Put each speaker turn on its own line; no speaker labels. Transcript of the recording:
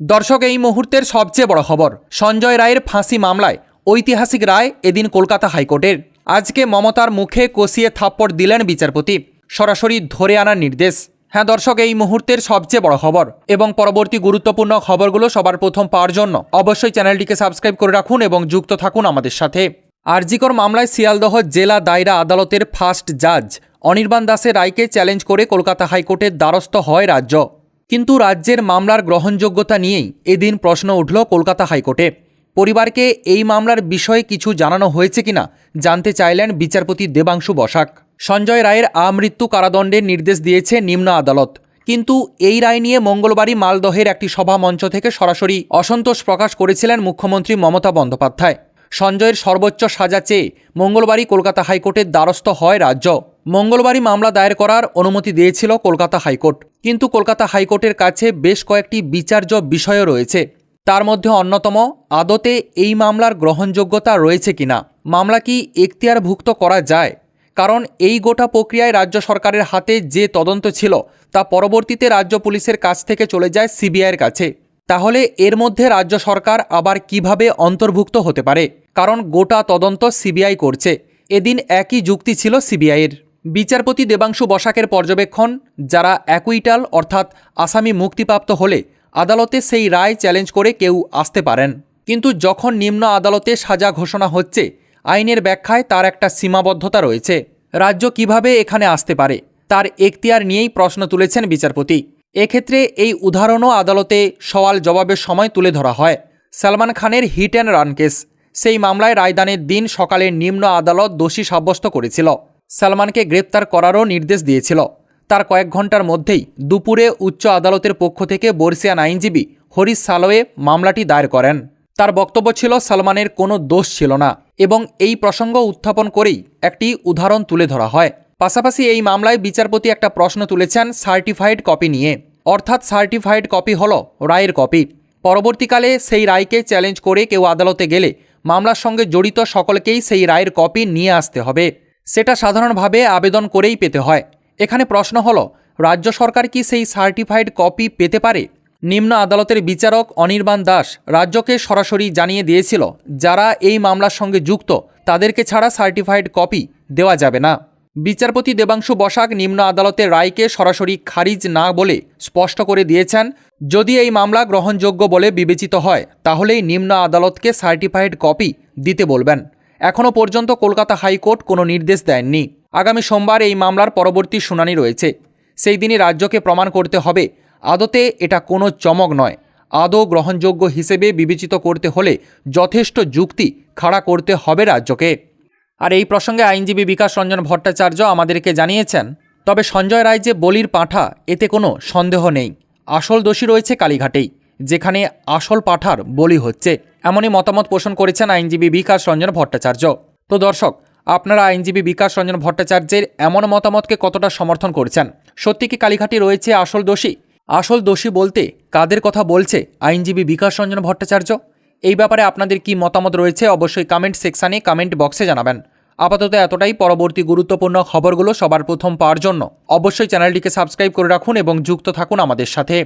দর্শক, এই মুহূর্তের সবচেয়ে বড় খবর, সঞ্জয় রায়ের ফাঁসি মামলায় ঐতিহাসিক রায় এদিন কলকাতা হাইকোর্টের। আজকে মমতার মুখে কষিয়ে থাপ্পড় দিলেন বিচারপতি, সরাসরি ধরে আনার নির্দেশ। হ্যাঁ দর্শক, এই মুহূর্তের সবচেয়ে বড় খবর এবং পরবর্তী গুরুত্বপূর্ণ খবরগুলো সবার প্রথম পাওয়ার জন্য অবশ্যই চ্যানেলটিকে সাবস্ক্রাইব করে রাখুন এবং যুক্ত থাকুন আমাদের সাথে। আরজিকর মামলায় শিয়ালদহ জেলা দায়রা আদালতের ফার্স্ট জাজ অনির্বাণ দাসের রায়কে চ্যালেঞ্জ করে কলকাতা হাইকোর্টের দ্বারস্থ হয় রাজ্য। কিন্তু রাজ্যের মামলার গ্রহণযোগ্যতা নিয়েই এদিন প্রশ্ন উঠল কলকাতা হাইকোর্টে। পরিবারকে এই মামলার বিষয়ে কিছু জানানো হয়েছে কিনা জানতে চাইলেন বিচারপতি দেবাংশু বসাক। সঞ্জয় রায়ের আমৃত্যু কারাদণ্ডের নির্দেশ দিয়েছে নিম্ন আদালত। কিন্তু এই রায় নিয়ে মঙ্গলবারই মালদহের একটি সভা মঞ্চ থেকে সরাসরি অসন্তোষ প্রকাশ করেছিলেন মুখ্যমন্ত্রী মমতা বন্দ্যোপাধ্যায়। সঞ্জয়ের সর্বোচ্চ সাজা চেয়ে মঙ্গলবারই কলকাতা হাইকোর্টের দ্বারস্থ হয় রাজ্য। মঙ্গলবারই মামলা দায়ের করার অনুমতি দিয়েছিল কলকাতা হাইকোর্ট। কিন্তু কলকাতা হাইকোর্টের কাছে বেশ কয়েকটি বিচার্য বিষয়ও রয়েছে। তার মধ্যে অন্যতম, আদতে এই মামলার গ্রহণযোগ্যতা রয়েছে কিনা? মামলা কি এখতিয়ারভুক্ত করা যায়? কারণ এই গোটা প্রক্রিয়ায় রাজ্য সরকারের হাতে যে তদন্ত ছিল, তা পরবর্তীতে রাজ্য পুলিশের কাছ থেকে চলে যায় সিবিআইয়ের কাছে। তাহলে এর মধ্যে রাজ্য সরকার আবার কীভাবে অন্তর্ভুক্ত হতে পারে? কারণ গোটা তদন্ত সিবিআই করছে। এদিন একই যুক্তি ছিল সিবিআইয়ের। বিচারপতি দেবাংশু বসাকের পর্যবেক্ষণ, যারা অ্যাকুইটাল অর্থাৎ আসামি মুক্তিপ্রাপ্ত হলে আদালতে সেই রায় চ্যালেঞ্জ করে কেউ আসতে পারেন। কিন্তু যখন নিম্ন আদালতে সাজা ঘোষণা হচ্ছে, আইনের ব্যাখ্যায় তার একটা সীমাবদ্ধতা রয়েছে। রাজ্য কীভাবে এখানে আসতে পারে, তার এখতিয়ার নিয়েই প্রশ্ন তুলেছেন বিচারপতি। এক্ষেত্রে এই উদাহরণও আদালতে সওয়াল জবাবের সময় তুলে ধরা হয়। সালমান খানের হিট অ্যান্ড রান কেস, সেই মামলায় রায়দানের দিন সকালে নিম্ন আদালত দোষী সাব্যস্ত করেছিল। সালমানকে গ্রেপ্তার করারও নির্দেশ দিয়েছিল। তার কয়েক ঘণ্টার মধ্যেই দুপুরে উচ্চ আদালতের পক্ষ থেকে বর্ষিয়ান আইনজীবী হরিশ সালোয়ে মামলাটি দায়ের করেন। তার বক্তব্য ছিল, সালমানের কোনো দোষ ছিল না এবং এই প্রসঙ্গ উত্থাপন করেই একটি উদাহরণ তুলে ধরা হয়। পাশাপাশি এই মামলায় বিচারপতি একটা প্রশ্ন তুলেছেন সার্টিফাইড কপি নিয়ে। অর্থাৎ সার্টিফাইড কপি হল রায়ের কপি। পরবর্তীকালে সেই রায়কে চ্যালেঞ্জ করে কেউ আদালতে গেলে মামলার সঙ্গে জড়িত সকলকেই সেই রায়ের কপি নিয়ে আসতে হবে। সেটা সাধারণভাবে আবেদন করেই পেতে হয়। এখানে প্রশ্ন হল, রাজ্য সরকার কি সেই সার্টিফাইড কপি পেতে পারে? নিম্ন আদালতের বিচারক অনির্বাণ দাস রাজ্যকে সরাসরি জানিয়ে দিয়েছিল, যারা এই মামলার সঙ্গে যুক্ত, তাদেরকে ছাড়া সার্টিফাইড কপি দেওয়া যাবে না। বিচারপতি দেবাংশু বসাক নিম্ন আদালতের রায়কে সরাসরি খারিজ না বলে স্পষ্ট করে দিয়েছেন, যদি এই মামলা গ্রহণযোগ্য বলে বিবেচিত হয়, তাহলেই নিম্ন আদালতকে সার্টিফাইড কপি দিতে বলবেন। এখনও পর্যন্ত কলকাতা হাইকোর্ট কোনো নির্দেশ দেননি। আগামী সোমবার এই মামলার পরবর্তী শুনানি রয়েছে। সেই দিনই রাজ্যকে প্রমাণ করতে হবে, আদতে এটা কোনো চমক নয়। আদৌ গ্রহণযোগ্য হিসেবে বিবেচিত করতে হলে যথেষ্ট যুক্তি খাড়া করতে হবে রাজ্যকে। আর এই প্রসঙ্গে আইনজীবী বিকাশ রঞ্জন ভট্টাচার্য আমাদেরকে জানিয়েছেন, তবে সঞ্জয় রায় যে বলির পাঁঠা, এতে কোনো সন্দেহ নেই। আসল দোষী রয়েছে কালীঘাটেই। যেখানে আসল পাঠার বলি হচ্ছে। এমনই মতামত পোষণ করেছেন আইনজীবী বিকাশ রঞ্জন ভট্টাচার্য। তো দর্শক, আপনারা আইনজীবী বিকাশ রঞ্জন ভট্টাচার্যের এমন মতামতকে কতটা সমর্থন করছেন? সত্যি কি কালীঘাটি রয়েছে আসল দোষী? আসল দোষী বলতে কাদের কথা বলছে আইনজীবী বিকাশ রঞ্জন ভট্টাচার্য? এই ব্যাপারে আপনাদের কি মতামত রয়েছে অবশ্যই কমেন্ট সেকশানে কমেন্ট বক্সে জানাবেন। আপাতত এতটাই, পরবর্তী গুরুত্বপূর্ণ খবরগুলো সবার প্রথম পাওয়ার জন্য। অবশ্যই চ্যানেলটিকে সাবস্ক্রাইব করে রাখুন এবং যুক্ত থাকুন আমাদের সাথে।